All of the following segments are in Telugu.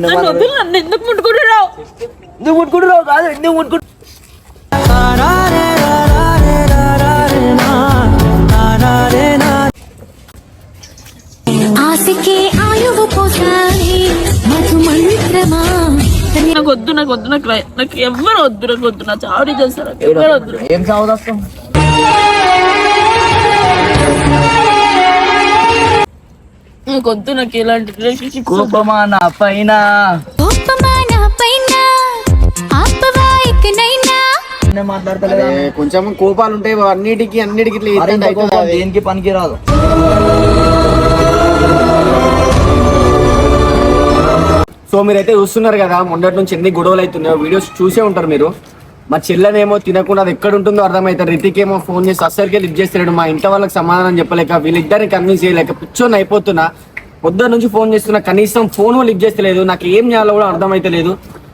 నన్ను వదిలి. నన్ను ఎందుకు ముట్టుకుంటున్నావు నువ్వు ముట్టుకుంటున్నావు కాదు ఎందుకు ముట్టుకుంటు నాకు వద్దు నాకు వద్దు నాకు నాకు ఎవ్వరు వద్దు నాకు వద్దు నా చావడి చేస్తారు నాకు ఎవ్వరు వద్దు ఏం సాగుదాస్తాం నాకు వద్దు నాకు ఎలాంటి రిలేషన్షిప్ కోపమా నా పైన కొంచెం కోపాలు ఉంటాయి అన్నిటికి అన్నిటికి ఇట్లా అవుతుంది కోపం అది. దేనికి పనికి రాదు? సో మీరైతే చూస్తున్నారు కదా మొన్నటి నుంచి ఎన్ని గొడవలు అవుతున్నాయో వీడియోస్ చూసే ఉంటారు మీరు. మా చెల్లనేమో తినకుండా అది ఎక్కడ ఉంటుందో అర్థమవుతుంది రితిక్ ఏమో ఫోన్ చేసి అస్సరికే లిఫ్ట్ చేస్తున్నాడు మా ఇంట్లో వాళ్ళకి సమాధానం చెప్పలేక వీళ్ళిద్దరిని కన్విన్స్ చేయలేక పిచ్చోని అయిపోతున్నా. పొద్దున్న నుంచి ఫోన్ చేస్తున్నా కనీసం ఫోన్ లిఫ్ట్ చేస్తలేదు. నాకు ఏం చేయాలో కూడా అర్థమైతలేదు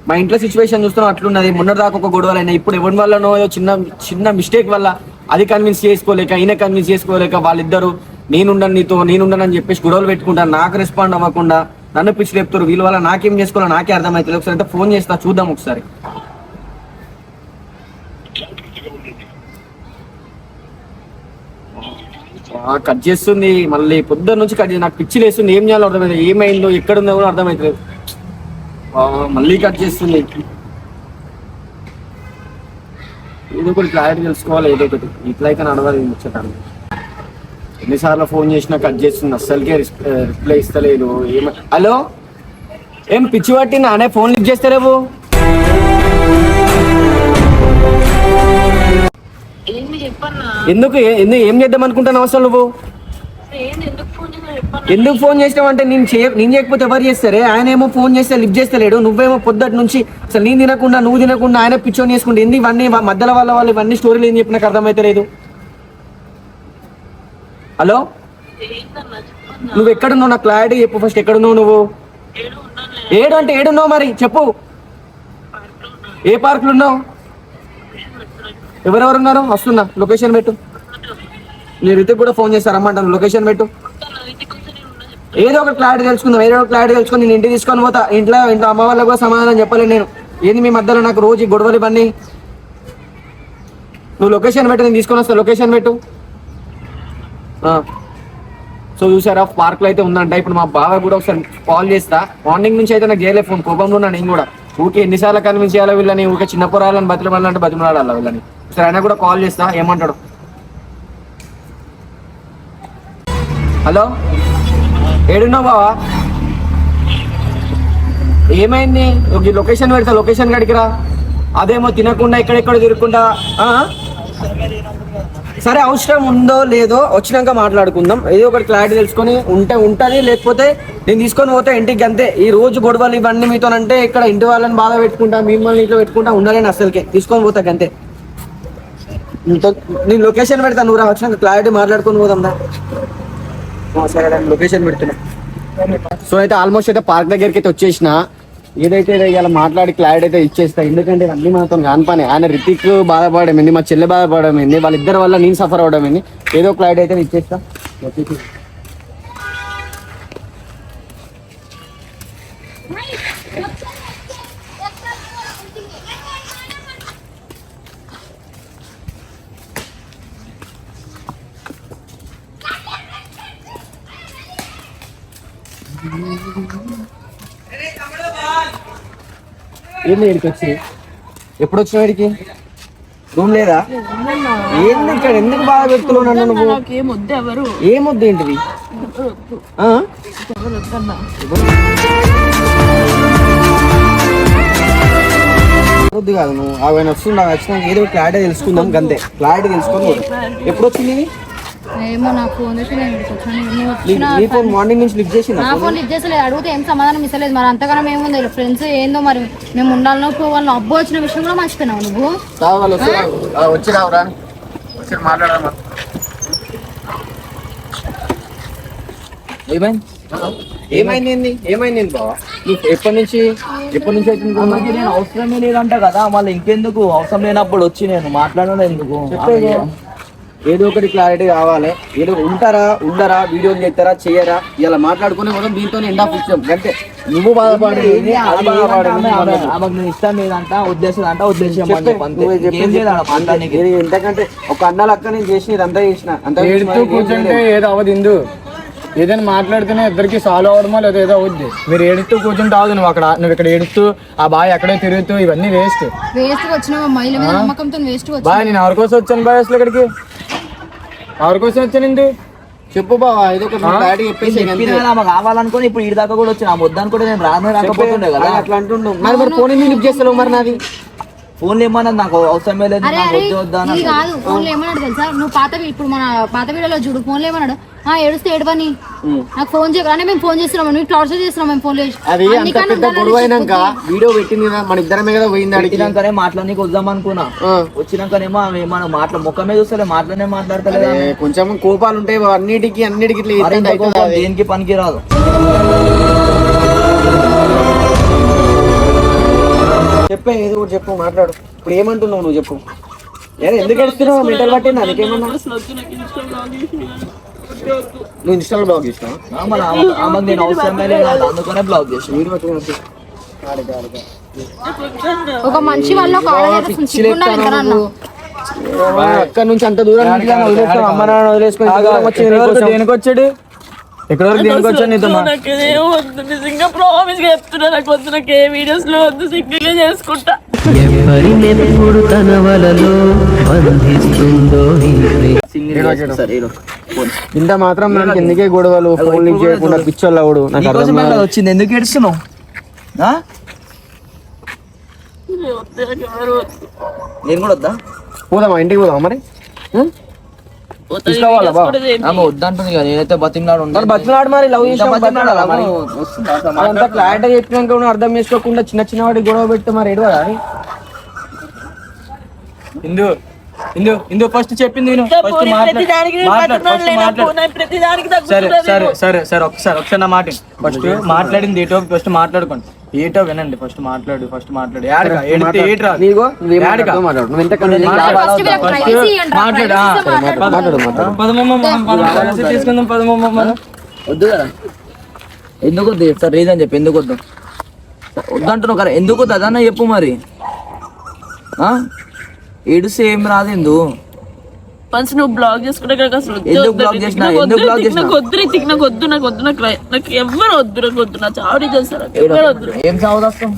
మా ఇంట్లో సిచ్యువేషన్ చూస్తున్నా అట్లున్నది. మొన్నటి దాకా ఒక గొడవలైనా ఇప్పుడు ఎవరి వల్లనో చిన్న చిన్న మిస్టేక్ వల్ల అది కన్విన్స్ చేసుకోలేక ఈయన కన్విన్స్ చేసుకోలేక వాళ్ళిద్దరు నేనుండను నీతో నేనుండను అని చెప్పేసి గొడవలు పెట్టుకుంటా నాకు రెస్పాండ్ అవ్వకుండా నన్ను పిచ్చి లేపుతారు. వీళ్ళ వల్ల నాకేం చేసుకోవాలో నాకే అర్థమవుతుంది ఒకసారి అయితే ఫోన్ చేస్తా చూద్దాం ఒకసారి. కట్ చేస్తుంది. మళ్ళీ పొద్దున్న నుంచి కట్ నాకు పిచ్చి లేస్తుంది. ఏం చేయాలో అర్థమైంది ఏమైందో ఎక్కడుందో కూడా అర్థమవుతుంది మళ్ళీ కట్ చేస్తుంది. ఏదో ఒకటి క్లారిటీ తెలుసుకోవాలి ఏదో ఒకటి. ఇట్లా అయితే నడవాలి ముచ్చటాన్ని ఎన్నిసార్లు ఫోన్ చేసినా కట్ చేస్తుంది. అస్సలకే రిప్లై ఇస్తలేదు. ఏమ హలో? ఏం పిచ్చి పట్టి అనే ఫోన్ లిఫ్ట్ చేస్తారేవు ఎందుకు? ఎందుకు? ఏం చేద్దాం అనుకుంటున్నావు అసలు నువ్వు? ఎందుకు ఫోన్ చేసినావు అంటే నేను చేయ నేను చేయకపోతే ఎవరు చేస్తారే? ఆయన ఏమో ఫోన్ చేస్తే లిఫ్ట్ చేస్తలేడు. నువ్వేమో పొద్దుటి నుంచి అసలు నేను తినకుండా నువ్వు తినకుండా ఆయన పిచ్చోని చేసుకుంటే ఎందుకు ఇవన్నీ మధ్యలో వాళ్ళ వాళ్ళు ఇవన్నీ స్టోరీలు ఏం చెప్పి నాకు అర్థమైతలేదు హలో? ఏందన్నా చెప్పన్నా? నువ్వు ఎక్కడున్నావు? నాకు క్లారిటీ చెప్పు ఫస్ట్ ఎక్కడున్నావు నువ్వు? ఏడు అంటే ఏడున్నావు మరి? చెప్పు. ఏ పార్కులు ఉన్నావు? ఎవరెవరు ఉన్నారు? వస్తున్నా. లొకేషన్ పెట్టు. నేను రితిక్ కూడా ఫోన్ చేస్తాను రమ్మంటాను. లొకేషన్ పెట్టు. ఏదో ఒక క్లారిటీ తెలుసుకుందాం. ఏదో ఒక క్లారిటీ తెలుసుకొని నేను ఇంటికి తీసుకొని పోతా. ఇంట్లో ఇంట్లో అమ్మ వాళ్ళకి కూడా సమాధానం చెప్పలేను నేను. ఏంది మీ మధ్యలో నాకు రోజు గొడవలు ఇవన్నీ? నువ్వు లొకేషన్ పెట్టు నేను తీసుకొని వస్తా. లొకేషన్ పెట్టు. సో చూసారా పార్క్లో అయితే ఉందంట. ఇప్పుడు మా బావ కూడా ఒకసారి కాల్ చేస్తా. మార్నింగ్ నుంచి అయితే నాకు చేయలేదు ఫోన్. కోపంలో ఉన్నా నేను కూడా. ఊకే ఎన్నిసార్లు కన్విన్స్ చేయాలి వీళ్ళని? ఊకే చిన్న పొరాలని బతిమలాలంటే బతిమలాడాలి వీళ్ళని? సరే అయినా కూడా కాల్ చేస్తా ఏమంటాడు? హలో? ఏడున్నావు బావా? ఏమైంది? ఒక లొకేషన్ పెడతా లొకేషన్ గడికిరా అదేమో తినకుండా ఎక్కడెక్కడ తిరగకుండా సరే అవసరం ఉందో లేదో వచ్చినాక మాట్లాడుకుందాం. ఏదో ఒకటి క్లారిటీ తెలుసుకొని ఉంటే ఉంటుంది లేకపోతే నేను తీసుకొని పోతే ఇంటికి అంతే. ఈ రోజు గొడవలు ఇవన్నీ మీతోనంటే ఇక్కడ ఇంటి వాళ్ళని బాధ పెట్టుకుంటా మిమ్మల్ని ఇంట్లో పెట్టుకుంటా ఉండలేను అసలుకే తీసుకొని పోతాక అంతే నేను లొకేషన్ పెడతాను నువ్వు రా వచ్చినాక క్లారిటీ మాట్లాడుకొని పోదాం సరే లొకేషన్ పెడుతున్నా. సో అయితే ఆల్మోస్ట్ అయితే పార్క్ దగ్గరికి అయితే వచ్చేసిన. ఏదైతే ఇలా మాట్లాడి క్లారిటీ అయితే ఇచ్చేస్తా ఎందుకంటే అన్ని మనతో కాని పని. ఆయన రితిక్ బాధపడడం ఏంది మా చెల్లె బాధపడడం ఏంది వాళ్ళిద్దరి వల్ల నేను సఫర్ అవడం ఏంది ఏదో క్లారిటీ అయితే ఇచ్చేస్తా. ఏంది ఇక్కడికి వచ్చి. ఎప్పుడు వచ్చినావు ఇక్కడికి? రూమ్ లేదా? ఏంది ఇక్కడ? ఎందుకు బాధ పెడుతున్నావు నన్ను నువ్వు? నాకేం వద్దు ఎవరు ఏమొద్దు ఏంటిది వద్దు కాదు నువ్వు. ఆయన వస్తుండ వచ్చినాక ఏదో క్లారిటీ తెలుసుకుందాం అంతే క్లారిటీ తెలుసుకుందాం ఎప్పుడు వచ్చింది ఏమో నాకు ఫోన్ చేసి నేను ఇక్కడికి వచ్చాను నువ్వు నీ- వచ్చిన నీ ఫోన్ మార్నింగ్ నుంచి లిఫ్ట్ చేసిందా నా ఫోన్ లిఫ్ట్ చేసలేదు అడిగితే ఏం సమాధానం ఇస్తలేదు. మరి అంతగానం ఏముంది? ఫ్రెండ్స్ ఏందో మరి మేము ఉండాలనో పోవాలనో అబ్బో వచ్చిన విషయం కూడా మర్చిపోయినావు నువ్వు. రావు వాళ్ళు వచ్చి రావు. ఆ, వచ్చి రావురా. వచ్చి మాట్లాడమా ఏమైంది? ఏమైంది? ఏంది? ఏమైంది ఏంది బావా? నీకు ఎప్పటి నుంచి ఎప్పటి నుంచి ఆమెకి నేను అవసరమే లేదంట కదా. మళ్ళీ ఇంకెందుకు? అవసరం లేనప్పుడు వచ్చి నేను మాట్లాడడం ఎందుకు ఏదో ఒకటి క్లారిటీ కావాలి. ఏదో ఉంటారా ఉండరా వీడియోలు చేస్తారా చేయరా ఇలా మాట్లాడుకునే కూడా దీంతో ఎండ్ ఆఫ్ ఇచ్చాం అంతే నువ్వు బాధపడు ఇష్టం లేదంట ఉద్దేశం అంట ఉద్దేశం ఎంతకంటే ఒక అన్న లక్క నేను చేసిన ఇదంతా చేసిన. అంత ఏడుతూ కూర్చుంటే ఏదో అవ్వదు ఇందు. ఏదైనా మాట్లాడితేనే ఇద్దరికి సాల్వ్ అవడమో లేదా ఏదో అవుద్ది. మీరు ఏడుస్తూ కూర్చుంటే అవ్వదు నువ్వు అక్కడ నువ్వు ఇక్కడ ఏడుస్తూ ఆ బాయ్ ఎక్కడే తిరుగుతూ ఇవన్నీ వేస్ట్ వేస్ట్ వచ్చిన బాయ్ నేను ఎవరి కోసం వచ్చాను బాయ్ అసలు ఇక్కడికి? ఎవరి కోసం వచ్చాను ఇందు చెప్పు బావా ఏదో ఒక డాడీ చెప్పేసి ఆమె కావాలనుకుని ఇప్పుడు ఇడి దాకా కూడా వచ్చిన. ఆమె వద్దనుకుంటే నేను రాను రాకపోతుండే కదా. అట్లా అంటుండు. మరి మరి ఫోన్ ఎందుకు లిఫ్ట్ చేస్తావు మరి నాది? ఫోన్ ఏమన్నది నాకు అవసరమే లేదు అరే నాకు అరే ఇది కాదు ఫోన్లో ఏమన్నాడు తెలుసా? నువ్వు పాత ఇప్పుడు మన పాత వీడియోలో చూడు ఫోన్లో ఏమన్నాడు ఆ ఏడుస్తే ఏడవని. నాకు ఫోన్ చేయగానే మేము ఫోన్ చేస్తున్నాం నువ్వు టార్చర్ చేస్తున్నాం మేము ఫోన్ చేసి. అది అంత పెద్ద గొడవ అయినాక. వీడియో పెట్టింది మన ఇద్దరమే కదా పోయింది అడిగి వచ్చినాకనే మాట్లాడనీకి వద్దాం అనుకున్నా. వచ్చినాకనేమో ఆమె మన మాట్లా ముఖమే చూస్తలే మాటలనే మాట్లాడతలేదు. కొంచెం కోపాలు ఉంటాయి అన్నిటికి అన్నిటికి. దేనికి పనికి రాదు చెప్పే ఏదో ఒకటి చెప్పు మాట్లాడు. ఇప్పుడు ఏమంటున్నావు నువ్వు చెప్పు. ఏదో ఎందుకు ఏడుస్తున్నావు? మెంటల్ పట్టిందా? నీకేమన్నా? నువ్వు ఇన్స్టాల్ బ్లాగ్ చేసినావా? నేను అవసరమే లేదు అందుకనే వీడియో పట్టుకుని. ఒక మనిషి వల్ల. అక్కడ నుంచి అంత దూరం అమ్మ నాన్న వదిలేసుకొని. దేనికి వచ్చాడు వరకు దేనికి వచ్చాడు నీతో నిజంగా ప్రామిస్గా చెప్తున్నా. నాకు వద్దు నాకు ఏ వీడియోస్లో వద్దు సింగిల్గా చేసుకుంటా. ఎవరినెప్పుడు తన వలలో బంధిస్తుందో. ఇంత మాత్రం నాకు ఎందుకే గొడవలు? ఫోన్ లింక్ చేయకుండా పిచ్చోళ్ళు అవుడు నాకు అర్థం వచ్చింది. ఎందుకు ఏడుస్తున్నావు? నేను కూడా వద్దా? పోదామా? ఇంటికి పోదామా మరి? తీసుకోవాలా వద్దంటుంది కదా నేనైతే బతిమలాడు మరి లవ్ క్లారిటీ చెప్పినాక కూడా అర్థం చేసుకోకుండా చిన్న చిన్న వాడికి గొడవ పెడితే మరి ఎడవదా అని? ఇందు ఇందు ఇందు ఫస్ట్ చెప్పింది నేను ఫస్ట్? మాట్లాడు. సరే సరే? సరే సరే ఒకసారి ఒకసారి నా మాట ఫస్ట్ మాట్లాడింది ఏటో ఫస్ట్ మాట్లాడుకోండి. ఏటో వినండి ఫస్ట్ మాట్లాడు ఫస్ట్ మాట్లాడు. ఏడితే ఏటి రాదు మాట్లాడు. నువ్వు పదమమ్మ మనం పదమమ్మ తీసుకుందాం పదమమ్మ మనం వద్దు కదా. ఎందుకు వద్దు? సార్ రీజన్ చెప్పు. ఎందుకు వద్దు? వద్దంటున్నావు కదా. ఎందుకు వద్దు? అదన్నా చెప్పు మరి. ఆ? ఏడుస్తే ఏం రాదు ఎందు? వన్స్ నువ్వు బ్లాగ్ చేసుకుంటే కనుక అసలు వద్దే ఎందుకు వద్దు? నాకు వద్దు? నాకు నాకు నాకు వద్దు నాకు వద్దు నా చావడి చేస్తారు నాకు ఎవ్వరు వద్దు ఏం సావదాస్తాం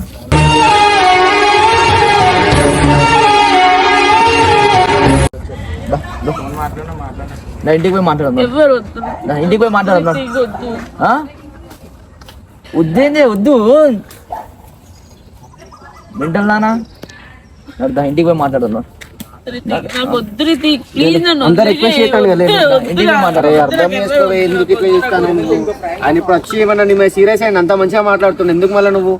నా ఇంటికి పోయి మాట్లాడదాం నా ఇంటికి పోయి మాట్లాడదాం? వద్దేంది వద్దు. మెంటల్ నానా? ఇంటికి పోయి మాట్లాడదాం ఎందుకు ఇట్లా చేస్తాను నువ్వు ఆయన ఇప్పుడు వచ్చి ఏమన్నా నీ మీద సీరియస్ అయిన అంత మంచిగా మాట్లాడుతున్నావు ఎందుకు మళ్ళీ నువ్వు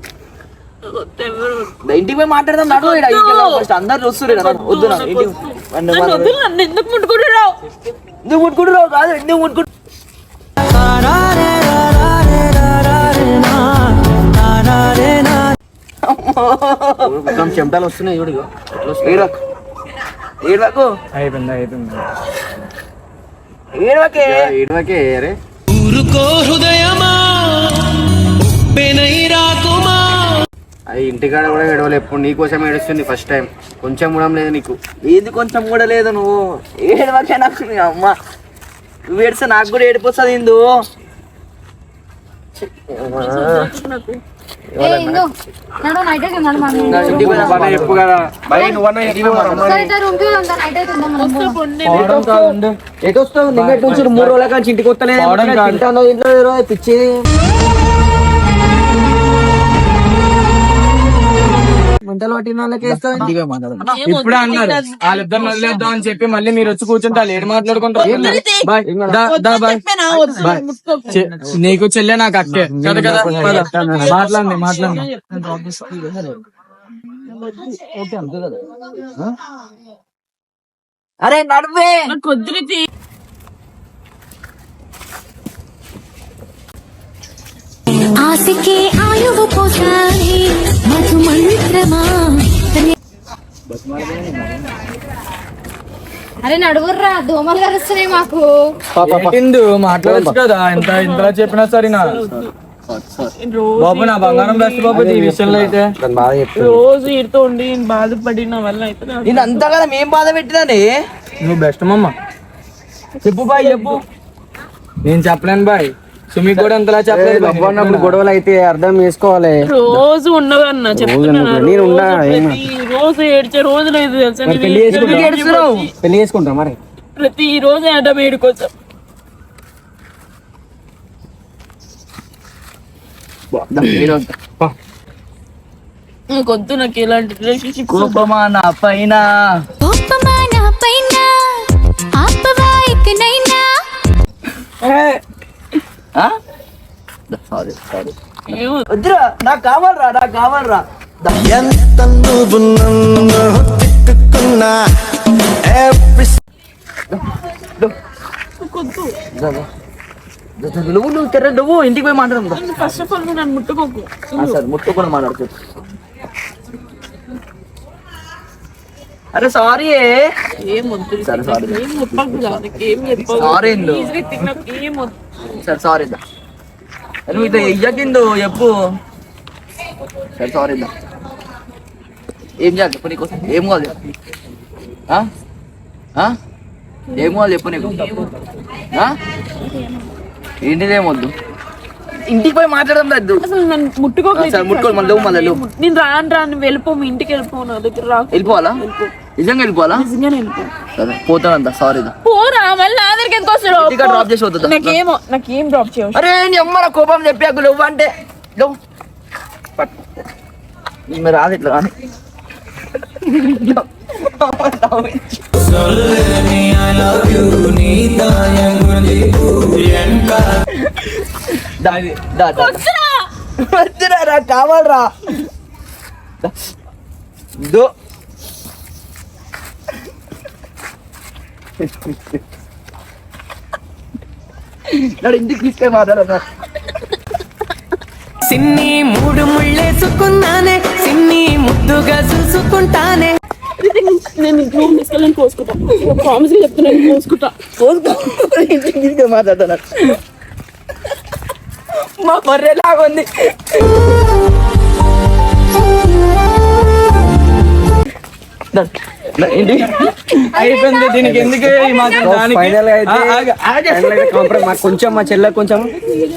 ఇంటికి పోయి మాట్లాడదాం నడు ఫస్ట్ అందరు చూస్తున్నారు. వద్దు ఎందుకు ముట్టుకుంటున్నావు ఎందుకు ముట్టుకుంటున్నావు కాదు ఎందుకు ముట్టుకుంటు మొత్తం చెమటలు వస్తున్నాయి చూడు ఇగో. ఎట్లా వస్తున్నాయి? ఏడవకు? అయిపోయింది అయిపోయింది. ఏడవకే? ఏడవకే అరే ఊరుకో హృదయమా? ఉప్పెనై రాకుమా? అది ఇంటికాడ కూడా ఏడవలే. ఎప్పుడు నీకోసం ఏడుస్తుంది ఫస్ట్ టైం కొంచెం కూడా లేదు నీకు. ఏది కొంచెం కూడా లేదు నువ్వు? ఏడవకే నాకు నీ అమ్మ. నువ్వు ఏడిస్తే నాకు కూడా ఏడిపోతుంది ఇందు. ఎటు వస్తావు? నిన్నటి నుంచి మూడు రోజుల కానీ ఇంటికి ఏదో పిచ్చి. మెంటల్ పట్టిన వాళ్ళకి ఇప్పుడే అన్నారు వాళ్ళిద్దరు వదిలేద్దాం అని చెప్పి మళ్ళీ మీరు వచ్చి కూర్చుంటే వాళ్ళు ఏడు మాట్లాడుకుంటారు. బాయ్. దా, దా, బాయ్. బాయ్. చె- నీకు చెల్లె నాకు అక్కే. కదా కదా. మాట్లాడండి మాట్లాడండి? అరే నడువే. రితిక్. ఆశకే ఆయువు మంత్రమా అరే నడువర్రా దోమలు కరుస్తున్నాయి మాకు. ఏంటిందు మాట్లాడచ్చు కదా? ఎంత ఇంతలా చెప్పినా సరే నా. బాబు నా బంగారం బెస్ట్ బాబు ఈ విషయంలో అయితే. రోజు ఈడుతో ఉండి బాధపడిన వల్ల అయితే నేను అంతగా ఏం బాధ పెట్టినానే. నువ్వు బెస్ట్ మమ్మ. చెప్పు బాయ్ చెప్పు. నేను చెప్పలేను బాయ్. సుమికి కూడా అంతలా చెప్పలేదు బాయ్. అన్నప్పుడు గొడవలు అయితే అర్థం చేసుకోవాలి. రోజు ఉన్నవన్న చెప్తున్నా నేను ఉన్నా, రోజు ఏడ్చే రోజు లేదు తెలుసా పెళ్ళి చేసుకుంటా ఏడ్చే- పెళ్ళి చేసుకుంటా మరి? ప్రతి రోజు నాకొద్దు నాకు ఎలాంటి రిలేషన్షిప్ కోపమా నా పైన. కోపమా నా పైన. ఆపవా ఇకనైనా? సారీ సారీ వద్దురా నాకు కావాలరా నాకు కావాలరా. ఎంత నువ్వు నన్ను తిట్టుకున్నా నువ్వు నువ్వు తెర నువ్వు ఇంటికి పోయి మాట్లాడదా ఫస్ట్ ఆఫ్ ఆల్ నువ్వు నన్ను ముట్టుకోకు. సరే ముట్టు కూడా మాట్లాడుతూ అరే సారీ ఏం. వద్దు సరే సారీ ఏం చెప్పకు. నాకు ఏం చెప్పకు సారీ ఏం వద్దు. సరే సారీ దా నువ్వు ఇట్లా చెప్పు సరే సారీ దా ఏం చేయాలి చెప్పు నీకోసం ఏం కావాలి చెప్పు? ఏం కావాలి చెప్పు నీకు? ఏంటిదేమొద్దు ఇంటికి పోయి మాట్లాడడం లేదు అసలు నన్ను ముట్టుకోకు సరే ముట్టుకోవాలి మళ్ళీ మళ్ళీ. నేను రాను రాను వెళ్ళిపో మీ ఇంటికి వెళ్ళిపో నా దగ్గర రాకు వెళ్ళిపోవాలా నిజంగా వెళ్ళిపోవాలా? నిజంగానే వెళ్ళిపో. సరే పోతానంత సారీ పోరా మళ్ళీ ఎందుకు వస్తాడు? డ్రాప్ చేసి వద్దా నాకేమో నాకేం డ్రాప్ చేయవు. అరే నీ అమ్మ కోపం చెప్పాకు లేవు అంటే. మీరు రాదు ఇట్లా కానీ కావాలరా దా. దో నాడు ఇంటికి తీసుకొని మాట్లాడరా సిన్ని మూడు ముళ్ళేసుకున్నానే సిన్ని ముద్దుగా చూసుకుంటానే. నేను ఇంట్లో తీసుకెళ్ళి పోసుకుంటా. ప్రామిస్ చెప్తున్నాను పోసుకుంటా. ఇంటికి తీసుకొని మాట్లాడతాను మా బర్రె లాగుంది అయిపోయింది. దీనికి ఎందుకు ఈ మాత్రం దానికి? కొంచెం మా చెల్లె కొంచెం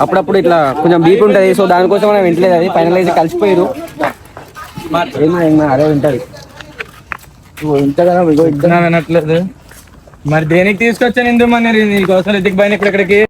అప్పుడప్పుడు ఇట్లా కొంచెం బీపీ ఉంటది. సో దానికోసం మనం వింటలేదు అది. ఫైనల్ అయితే కలిసిపోయారు ఏమో ఏమో అదే వింటది వినట్లేదు. మరి దేనికి తీసుకొచ్చాను ఎందుకు మరి నీకోసం ఎదికి పైన ఇక్కడికి.